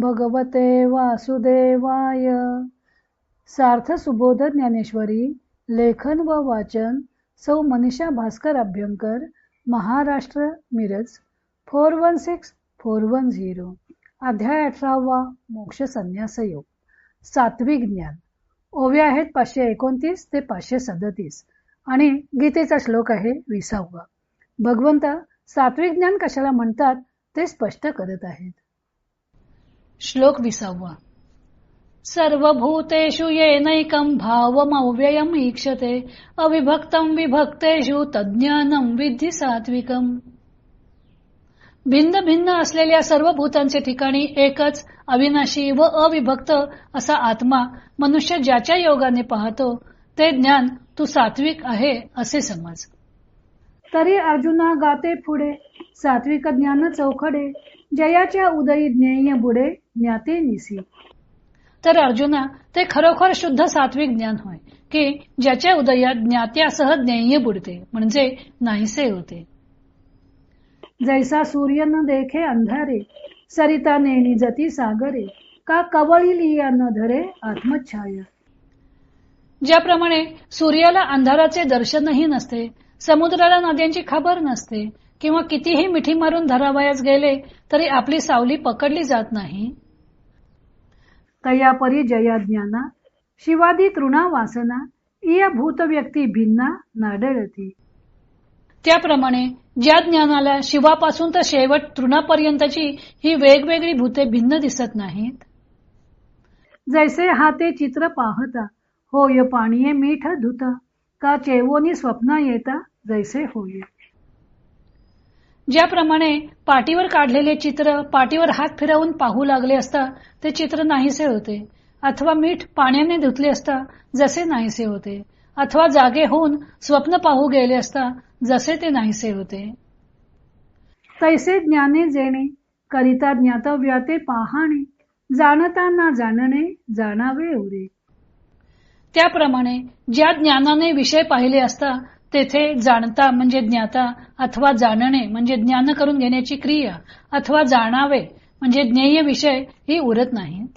भगवते वासुदेवाय. सार्थ सुबोध ज्ञानेश्वरी लेखन व वाचन सौ Manisha Bhaskar Abhyankar Maharashtra Miraj four one six four one zero. अध्याय अठरावा मोक्ष संन्यास योग. सात्विक ज्ञान. ओव्या आहेत पाचशे एकोणतीस ते पाचशे सदतीस. आणि गीतेचा श्लोक आहे विसावा. भगवंत सात्विक ज्ञान कशाला म्हणतात ते स्पष्ट करत आहेत. श्लोक विसावा. सर्वभूतेषु येनैकं भावमव्ययम् ईक्षते अविभक्तं विभक्तेषु तज्ज्ञानं विधि सात्विकम. भिन्न भिन्न असलेल्या सर्व भूतांचे ठिकाणी एकच अविनाशी व अविभक्त असा आत्मा मनुष्य ज्याच्या योगाने पाहतो ते ज्ञान तू सात्विक आहे असे समज. तरी अर्जुना गाते पुढे सात्विक ज्ञान चौखडे जयाच्या उदयी ज्ञेय बुडे ज्ञाते निसी. तर अर्जुना ते खरोखर शुद्ध सात्विक ज्ञान होय की ज्याच्या उदयात ज्ञात्यासह ज्ञेय बुडते म्हणजे नाहीसे होते. जैसा सूर्य न देखे अंधारे सरिता नेणी जती सागरे का कवळी लिया न धरे आत्मछाया. ज्याप्रमाणे सूर्याला अंधाराचे दर्शनही नसते समुद्राला नद्यांची खबर नसते किंवा कितीही मिठी मारून धरावयास गेले तरी आपली सावली पकडली जात नाही. तया परी जया ज्ञाना शिवादी तृणा वासना इया भूत व्यक्ती भिन्ना नाडळती. त्याप्रमाणे ज्या ज्ञानाला शिवापासून तर शेवट तृणापर्यंतची ही वेगवेगळी भूते भिन्न दिसत नाहीत? जैसे हाते चित्र पाहता होय पाणीये मीठ धुता का चेवोनी स्वप्न येता जैसे होय. ज्याप्रमाणे पाठीवर काढलेले चित्र पाठीवर हात फिरवून पाहू लागले असता ते चित्र नाहीसे होते. अथवा मीठ पाण्याने धुतले असता जसे नाहीसे होते. अथवा जागे होऊन स्वप्न पाहू गेले असता जसे ते नाहीसे होते. तैसे ज्ञाने जेणे करिता ज्ञातव्या ते पाहणे जाणता ना जाणणे जाणावे उरे. त्याप्रमाणे ज्या ज्ञानाने विषय पाहिले असता तेथे जाणता म्हणजे ज्ञाता अथवा जाणणे म्हणजे ज्ञान करून घेण्याची क्रिया अथवा जाणावे म्हणजे ज्ञेय विषय ही उरत नाहीत.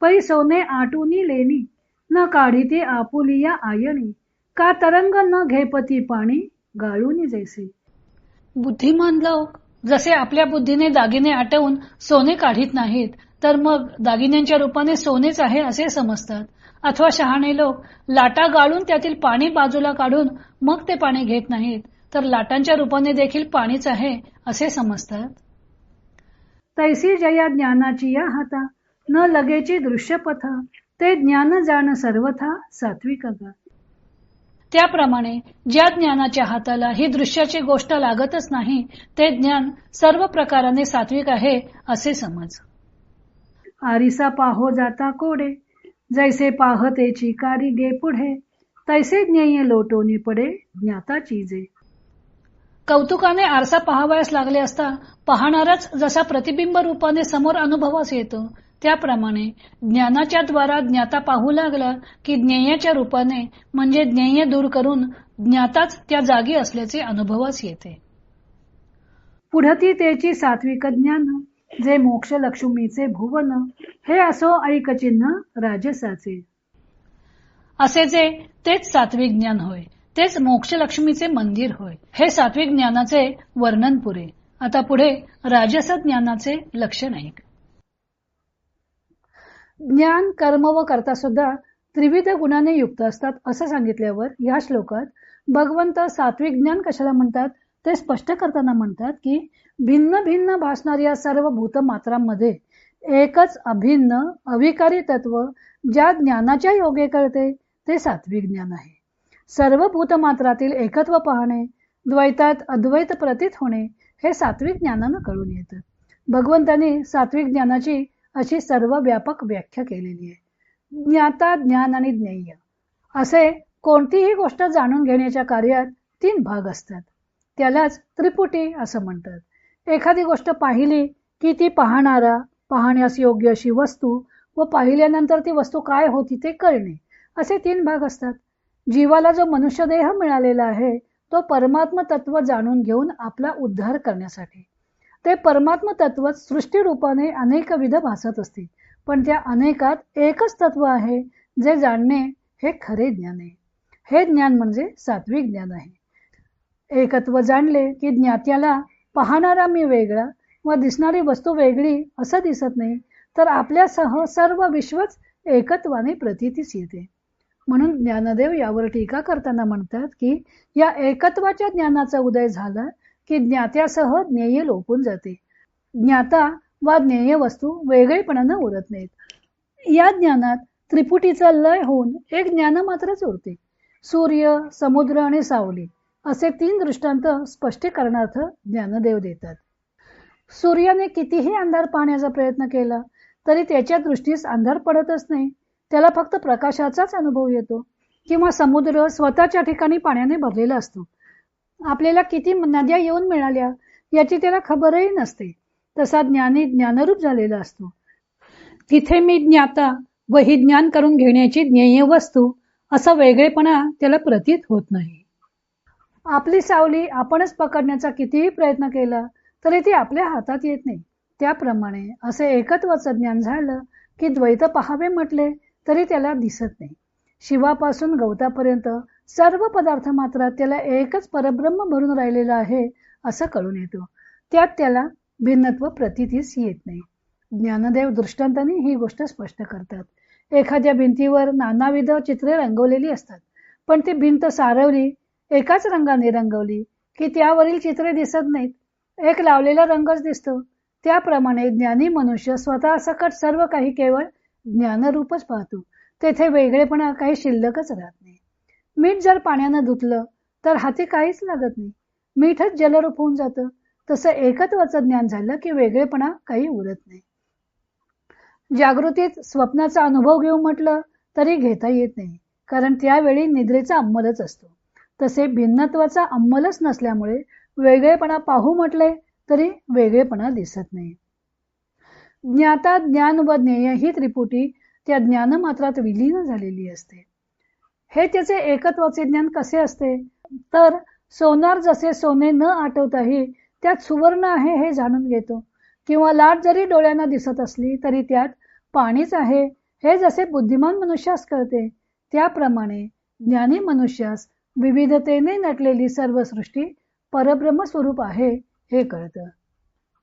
पै सोने आटुनी लेणी न काढिते आपुलिया आयणी का तरंग न घेपती पाणी गाळूनी जैसे. बुद्धिमान लोक जसे आपल्या बुद्धीने दागिने आटवून सोने काढीत नाहीत तर मग दागिन्यांच्या रूपाने सोनेच आहे असे समजतात. अथवा शहाणे लोक लाटा गाळून त्यातील पाणी बाजूला काढून मग ते पाणी घेत नाहीत तर लाटांच्या रूपाने देखील पाणीच आहे असे समजतात. तैसी जया ज्ञानाची या हाता न लगेची दृश्यपथा ते ज्ञान जाण सर्वथा सात्विक त्याप्रमाणे ज्या ज्ञानाच्या हाताला ही दृश्याची गोष्ट लागतच नाही ते ज्ञान सर्व प्रकाराने सात्विक आहे असे समज. आरिसा पाहो जाता कोडे जैसे पाहतेची कारी गे पुढे तैसे ज्ञेय लोटोनी पडे ज्ञाता चीजे. कौतुकाने आरसा पाहावयास लागले असता पाहणारच जसा प्रतिबिंब रूपाने समोर अनुभवास येतो त्याप्रमाणे ज्ञानाच्या द्वारा ज्ञाता पाहू लागला की ज्ञेयाच्या रूपाने म्हणजे ज्ञेय दूर करून ज्ञाताच त्या जागी असल्याचे अनुभवास येते. पुढती त्याची सात्विक ज्ञान जे मोक्ष लक्ष्मीचे भुवन हे असो ऐकचिन्ह राजसाचे. असे जे तेच सात्विक ज्ञान होय तेच मोक्ष लक्ष्मीचे मंदिर होय हे सात्विक ज्ञानाचे वर्णन पुरे. आता पुढे राजस ज्ञानाचे लक्षण ऐक ज्ञान कर्म व करता सुद्धा त्रिविध गुणाने युक्त असतात असं सांगितल्यावर या श्लोकात भगवंत सात्विक ज्ञान कशाला म्हणतात? ते स्पष्ट करताना म्हणतात की भिन्न भिन्न भासणाऱ्या सर्व भूतमात्रांमध्ये एकच अभिन्न अविकारी तत्व ज्या ज्ञानाच्या योगे कळते ते सात्विक ज्ञान आहे. सर्व भूतमात्रातील एकत्व पाहणे द्वैतात अद्वैत प्रतीत होणे हे सात्विक ज्ञानानं कळून येतं. भगवंतांनी सात्विक ज्ञानाची अशी सर्व व्यापक व्याख्या केलेली आहे. ज्ञाता ज्ञान आणि ज्ञेय असे कोणतीही गोष्ट जाणून घेण्याच्या कार्यात तीन भाग असतात. त्यालाच त्रिपुटी असं म्हणतात. एखादी गोष्ट पाहिली की ती पाहणारा पाहण्यास योग्य अशी वस्तू व पाहिल्यानंतर ती वस्तू काय होती ते कळणे असे तीन भाग असतात. जीवाला जो मनुष्यदेह मिळालेला आहे तो परमात्म तत्व जाणून घेऊन आपला उद्धार करण्यासाठी. ते परमात्म तत्व सृष्टी रूपाने अनेकविध भासत असते पण त्या अनेकात एकच तत्व आहे जे जाणणे हे खरे ज्ञान आहे. हे ज्ञान म्हणजे सात्विक ज्ञान आहे. एकत्व जाणले की ज्ञात्याला पाहणारा मी वेगळा व दिसणारी वस्तू वेगळी असं दिसत नाही तर आपल्यासह सर्व विश्वच एकत्वाने प्रतीतीस येते. म्हणून ज्ञानदेव यावर टीका करताना म्हणतात की या एकत्वाच्या ज्ञानाचा उदय झाला की ज्ञात्यासह ज्ञेय लोपून जाते. ज्ञाता वा ज्ञेय वस्तू वेगळेपणानं उरत नाहीत. या ज्ञानात त्रिपुटीचा लय होऊन एक ज्ञान मात्रच उरते. सूर्य समुद्र आणि सावली असे तीन दृष्टांत स्पष्टीकरणार्थ ज्ञानदेव देतात. सूर्याने कितीही अंधार पाहण्याचा प्रयत्न केला तरी त्याच्या दृष्टीस अंधार पडतच नाही. त्याला फक्त प्रकाशाचाच अनुभव येतो किंवा समुद्र स्वतःच्या ठिकाणी पाण्याने भरलेला असतो. आपल्याला किती नद्या येऊन मिळाल्या याची त्याला खबरही नसते. तसा ज्ञानी ज्ञानरूप झालेला असतो. तिथे मी ज्ञाता व ही ज्ञान करून घेण्याची ज्ञेय वस्तू असा वेगळेपणा त्याला प्रतीत होत नाही. आपली सावली आपणच पकडण्याचा कितीही प्रयत्न केला तरी ती आपल्या हातात येत नाही. त्याप्रमाणे असे एकत्वाचं ज्ञान झालं की द्वैत पहावे म्हटले तरी त्याला दिसत नाही. शिवापासून गवतापर्यंत सर्व पदार्थ मात्र त्याला एकच परब्रह्म भरून राहिलेला आहे असं कळून येतो. त्यात त्याला भिन्नत्व प्रतितीस येत नाही. ज्ञानदेव दृष्टांताने ही गोष्ट स्पष्ट करतात. एखाद्या भिंतीवर नानाविध चित्रे रंगवलेली असतात पण ती भिंत सारवली एकाच रंगाने रंगवली की त्यावरील चित्रे दिसत नाहीत. एक लावलेला रंगच दिसतो. त्याप्रमाणे ज्ञानी मनुष्य स्वतः सकट सर्व काही केवळ ज्ञानरूपच पाहतो. तेथे वेगळेपणा काही शिल्लकच राहत नाही. मीठ जर पाण्यानं धुतलं तर हाती काहीच लागत नाही. मीठच जलरूप होऊन जातं. तसं एकत्वाचं ज्ञान झालं की वेगळेपणा काही उरत नाही. जागृतीत स्वप्नाचा अनुभव घेऊ म्हटलं तरी घेता येत नाही कारण त्यावेळी निद्रेचा अंमलच असतो. तसे भिन्नत्वाचा अंमलच नसल्यामुळे वेगळेपणा पाहू म्हटले तरी वेगळेपणा दिसत नाही. ज्ञाता ज्ञान व ज्ञेय ही त्रिपुटी त्या ज्ञानमात्रात विलीन झालेली असते. हे त्याचे एकत्वाचे ज्ञान कसे असते? तर सोनार जसे सोने न आठवताही त्यात सुवर्ण आहे हे जाणून घेतो. किंवा लाट जरी डोळ्यांना दिसत असली तरी त्यात पाणीच आहे. हे जसे बुद्धिमान मनुष्यास कळते त्याप्रमाणे ज्ञानी मनुष्यास विविधतेने नटलेली सर्व सृष्टी परब्रह्म स्वरूप आहे हे कळतं.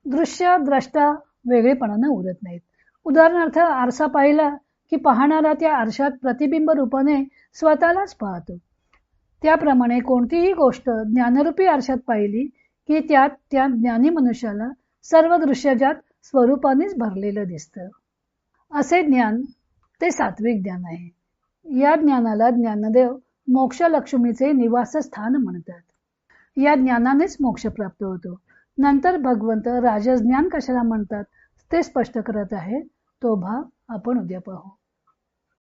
दृश्य द्रष्टा वेगळेपणानं उरत नाहीत. उदाहरणार्थ आरसा पाहिला की पाहणारा त्या आरशात प्रतिबिंब रूपाने स्वतःलाच पाहतो. त्याप्रमाणे कोणतीही गोष्ट ज्ञानरूपी आरशात पाहिली की त्यात त्या ज्ञानी मनुष्याला सर्व दृश्यजात स्वरूपानेच भरलेलं दिसतं. असे ज्ञान ते सात्विक ज्ञान आहे. या ज्ञानाला ज्ञानदेव मोक्ष लक्ष्मीचे निवासस्थान म्हणतात. या ज्ञानानेच मोक्ष प्राप्त होतो. नंतर भगवंत राजज्ञान कशाला म्हणतात? ते स्पष्ट करत आहे. तो भाग आपण उद्या पाहू.